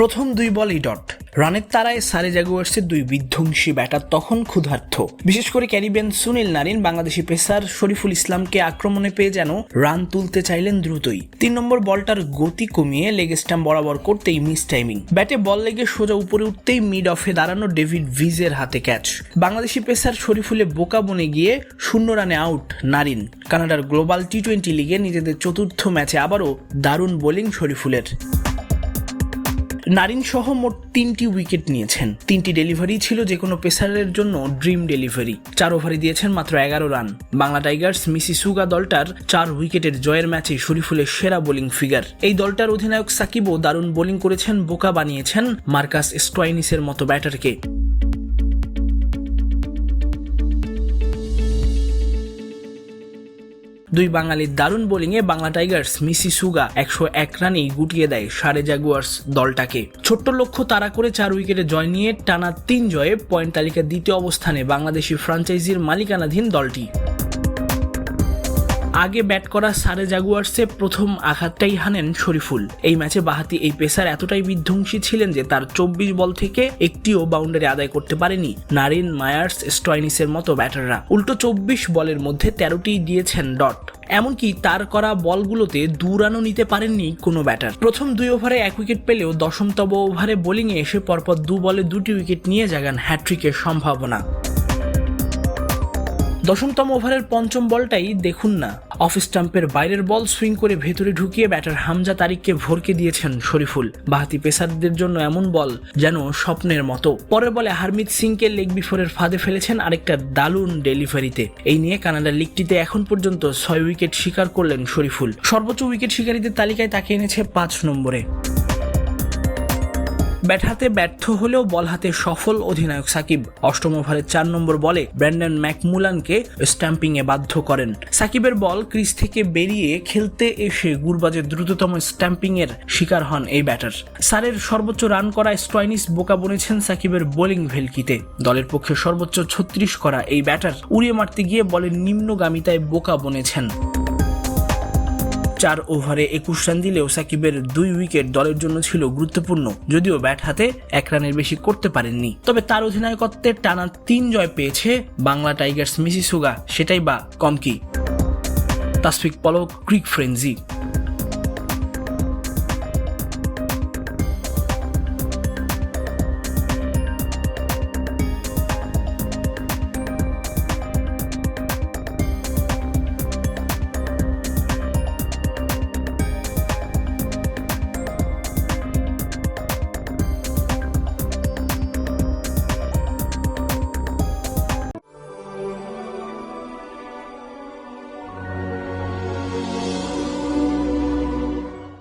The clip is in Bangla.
প্রথম দুই বলেই ডট। রানের তারায় সারে জাগুয়ার্সের দুই বিধ্বংসী ব্যাটার তখন ক্ষুধার্থ বিশেষ করে ক্যারিবিয়ান সুনীল নারিন, বাংলাদেশি পেসার শরীফুল ইসলামকে আক্রমণে পেয়ে যেন রান তুলতে চাইলেন দ্রুতই। তিন নম্বর বলটার গতি কমিয়ে লেগ স্টাম্প বরাবর করতেই মিস টাইমিং ব্যাটে বল লেগে সোজা উপরে উঠতেই মিড অফে দাঁড়ানো ডেভিড ভিজের হাতে ক্যাচ বাংলাদেশি পেসার শরীফুলে বোকা বনে গিয়ে শূন্য রানে আউট নারিন। কানাডার গ্লোবাল টি টোয়েন্টি লিগে নিজেদের চতুর্থ ম্যাচে আবারও দারুণ বোলিং শরীফুলের। নারিন সহ মোট তিনটি উইকেট নিয়েছেন। তিনটি ডেলিভারি ছিল যে কোনো পেসারের জন্য ড্রিম ডেলিভারি। চার ওভারে দিয়েছেন মাত্র এগারো রান। বাংলা টাইগার্স মিসি সুগা দলটার চার উইকেটের জয়ের ম্যাচে শরীফুলের সেরা বোলিং ফিগার। এই দলটার অধিনায়ক সাকিবও দারুণ বোলিং করেছেন, বোকা বানিয়েছেন মার্কাস স্টোয়াইনিসের মতো ব্যাটারকে। দুই বাঙালির দারুণ বোলিংয়ে বাংলা টাইগার্স মিসি সুগা একশো এক রানেই গুটিয়ে দেয় সারে জাগুয়ার্স দলটাকে। ছোট্ট লক্ষ্য তারা করে চার উইকেটে জয় নিয়ে টানা তিন জয়ে পয়েন্ট তালিকার দ্বিতীয় অবস্থানে বাংলাদেশি ফ্রাঞ্চাইজির মালিকানাধীন দলটি। আগে ব্যাট করা সারে জাগুয়ার্সে প্রথম আঘাতটাই হানেন শরীফুল। এই ম্যাচে বাহাতি এই পেসার এতটাই বিধ্বংসী ছিলেন যে তার চব্বিশ বল থেকে একটিও বাউন্ডারি আদায় করতে পারেনি নারিন মায়ার্স স্টয়নিসের মতো ব্যাটাররা। উল্টো চব্বিশ বলের মধ্যে তেরোটি দিয়েছেন ডট। এমনকি তার করা বলগুলোতে দু রানও নিতে পারেননি কোনো ব্যাটার। প্রথম দুই ওভারে এক উইকেট পেলেও দশমতম ওভারে বোলিংয়ে এসে পরপর দু বলে দুটি উইকেট নিয়ে জাগান হ্যাট্রিকের সম্ভাবনা। দশমতম ওভারের পঞ্চম বলটাই দেখুন না। অফ স্টাম্পের বাইরের বল সুইং করে ভেতরে ঢুকিয়ে ব্যাটার হামজা তারিককে ভরকে দিয়েছেন শরীফুল। বাহাতি পেসারদের জন্য এমন বল যেন স্বপ্নের মতো। পরের বলে হারমিত সিংকে লেগ বিফোরের ফাঁদে ফেলেছেন আরেকটা দারুণ ডেলিভারিতে। এই নিয়ে কানাডার লিগটিতে এখন পর্যন্ত ছয় উইকেট শিকার করলেন শরীফুল। সর্বোচ্চ উইকেট শিকারীদের তালিকায় তাকে এনেছে পাঁচ নম্বরে। ব্যাট হাতে ব্যর্থ হলেও বল হাতে সফল অধিনায়ক সাকিব। অষ্টম ওভারের চার নম্বর বলে ব্র্যান্ডন ম্যাকমুলানকে স্ট্যাম্পিং এ বাধ্য করেন। সাকিবের বল ক্রিজ থেকে বেরিয়ে খেলতে এসে গুরবাজের দ্রুততম স্ট্যাম্পিং এর শিকার হন এই ব্যাটার। সারের সর্বোচ্চ রান করা স্টয়নিস বোকা বনেছেন সাকিবের বোলিং ভেলকিতে। দলের পক্ষে সর্বোচ্চ ছত্রিশ করা এই ব্যাটার উড়িয়ে মারতে গিয়ে বলের নিম্নগামিতায় বোকা বনেছেন। চার ওভারে একুশ রান দিলেও সাকিবের দুই উইকেট দলের জন্য ছিল গুরুত্বপূর্ণ, যদিও ব্যাট হাতে এক রানের বেশি করতে পারেননি। তবে তার অধিনায়কত্বের টানা তিন জয় পেয়েছে বাংলা টাইগার্স মিসিসুগা, সেটাই বা কম কি? Tasfiq Palak, crick frenzy.